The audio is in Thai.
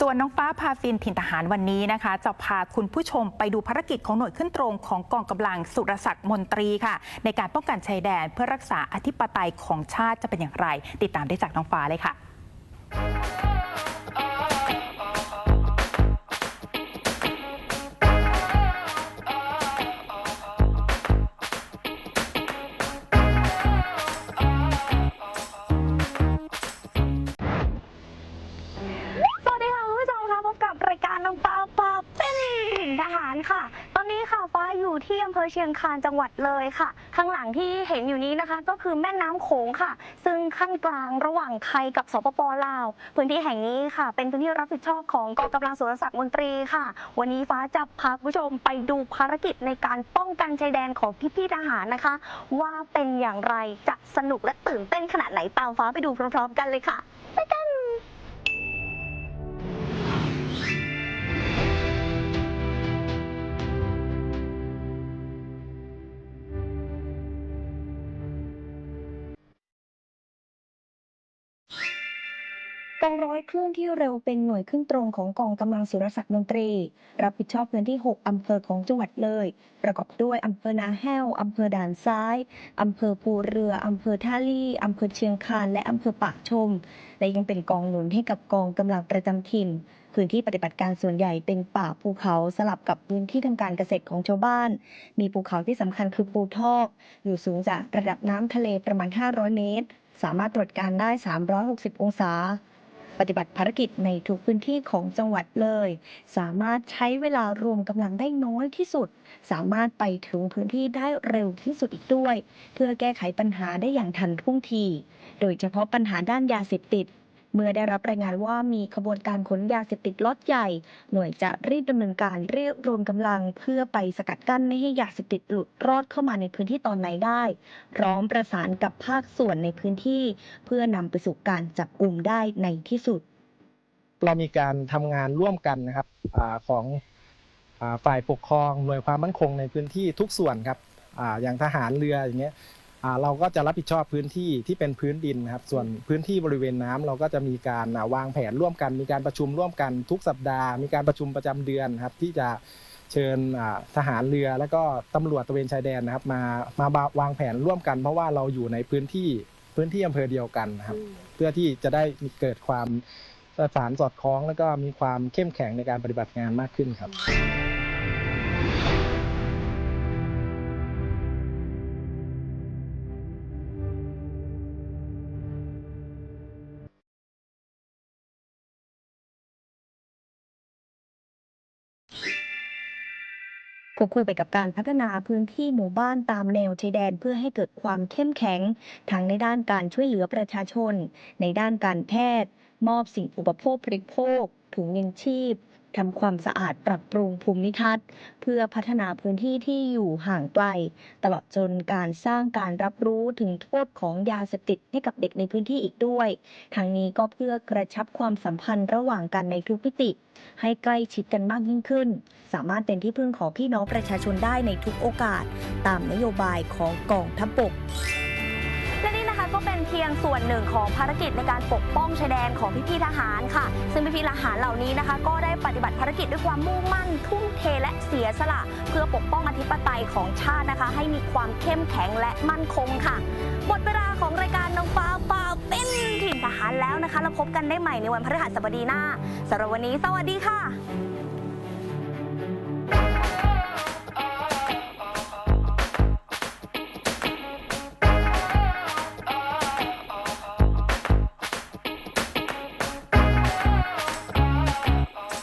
ส่วนน้องฟ้าพาฟินถิ่นทหารวันนี้นะคะ จะพาคุณผู้ชมไปดูภารกิจของหน่วยขึ้นตรงของกองกำลังสุรศักดิ์มนตรีค่ะ ในการป้องกันชายแดนเพื่อรักษาอธิปไตยของชาติจะเป็นอย่างไร ติดตามได้จากน้องฟ้าเลยค่ะ ทหารค่ะ ตอนนี้ค่ะฟ้าอยู่ที่อำเภอเชียงคานจังหวัดเลยค่ะ ข้างหลังที่เห็นอยู่นี้นะคะ ก็คือแม่น้ำโขงค่ะ ซึ่งขั้นกลางระหว่างไทยกับสปปลาว พื้นที่แห่งนี้ค่ะ เป็นพื้นที่รับผิดชอบของกองกำลังสุรศักดิ์มนตรีค่ะ วันนี้ฟ้าจะพาคุณผู้ชมไปดูภารกิจในการป้องกันชายแดนของพี่ๆทหารนะคะ ว่าเป็นอย่างไรจะสนุกและตื่นเต้นขนาดไหนตามฟ้าไปดูพร้อม ๆ กันเลยค่ะไปกัน กองร้อยเคลื่อนที่เร็วเป็นหน่วยขึ้นตรงของกองกำลังสุรศักดิ์มนตรี รับผิดชอบพื้นที่ 6 อำเภอของจังหวัดเลย ประกอบด้วยอำเภอนาแห้ว อำเภอด่านซ้าย อำเภอภูเรือ อำเภอท่าลี่ อำเภอเชียงคาน และอำเภอปากชม และยังเป็นกองหนุนให้กับกองกำลังประจำถิ่นพื้นที่ปฏิบัติการส่วนใหญ่เป็นป่าภูเขาสลับกับพื้นที่ทำการเกษตรของชาวบ้าน มีภูเขาที่สำคัญคือภูทอก อยู่สูงจากระดับน้ำทะเลประมาณ 500 เมตร สามารถตรวจการได้ 360 องศา ปฏิบัติภารกิจในทุกพื้นที่ของจังหวัดเลย สามารถใช้เวลารวมกำลังได้น้อยที่สุด สามารถไปถึงพื้นที่ได้เร็วที่สุดอีกด้วย เพื่อแก้ไขปัญหาได้อย่างทันท่วงที โดยเฉพาะปัญหาด้านยาเสพติด เมื่อได้รับรายงานว่ามีขบวนการขนยาเสพติดล็อตใหญ่ หน่วยจะรีบดำเนินการเรียกรวมกำลังเพื่อไปสกัดกั้นไม่ให้ยาเสพติดหลุดรอดเข้ามาในพื้นที่ตอนไหนได้ พร้อมประสานกับภาคส่วนในพื้นที่ เพื่อนำไปสู่การจับกลุ่มได้ในที่สุด เรามีการทำงานร่วมกันนะครับอของอฝ่ายปกครองหน่วยความมั่นคงในพื้นที่ทุกส่วนครับออย่างทหารเรืออย่างเงี้ย เราก็จะรับผิดชอบพื้นที่ที่เป็นพื้นดินนะครับ ส่วนพื้นที่บริเวณน้ำเราก็จะมีการอ่าวางแผนร่วมกัน มีการประชุมร่วมกันทุกสัปดาห์ มีการประชุมประจำเดือนครับ ที่จะเชิญอ่าทหารเรือแล้วก็ตำรวจตระเวนชายแดนนะครับ มามาวางแผนร่วมกัน เพราะว่าเราอยู่ในพื้นที่พื้นที่อำเภอเดียวกันนะครับ เพื่อที่จะได้มีเกิดความประสานสอดคล้อง แล้วก็มีความเข้มแข็งในการปฏิบัติงานมากขึ้นครับ ควบคู่ไปกับการพัฒนาพื้นที่หมู่บ้านตามแนวชายแดนเพื่อให้เกิดความเข้มแข็งทั้งในด้านการช่วยเหลือประชาชน ในด้านการแพทย์ มอบสิ่งอุปโภคบริโภคถุงยังชีพ ทำความสะอาดปรับปรุงภูมิทัศน์ เพื่อพัฒนาพื้นที่ที่อยู่ห่างไกล ตลอดจนการสร้างการรับรู้ถึงโทษของยาเสพติดให้กับเด็กในพื้นที่อีกด้วย ทั้งนี้ก็เพื่อกระชับความสัมพันธ์ระหว่างกันในทุกมิติ ให้ใกล้ชิดกันมากยิ่งขึ้น สามารถเป็นที่พึ่งของพี่น้องประชาชนได้ในทุกโอกาส ตามนโยบายของกองทัพบก ก็เป็นเพียงส่วนหนึ่งของภารกิจในการปกป้องชายแดนของพี่ๆทหารค่ะ ซึ่งพี่ๆทหารเหล่านี้นะคะ ก็ได้ปฏิบัติภารกิจด้วยความมุ่งมั่น ทุ่มเทและเสียสละ เพื่อปกป้องอธิปไตยของชาตินะคะ ให้มีความเข้มแข็งและมั่นคงค่ะหมดเวลาของรายการน้องฟ้าฟ้าเป็นถิ่นทหารแล้วนะคะเราพบกันได้ใหม่ในวันพฤหัสบดีหน้าสำหรับวันนี้ สวัสดีค่ะ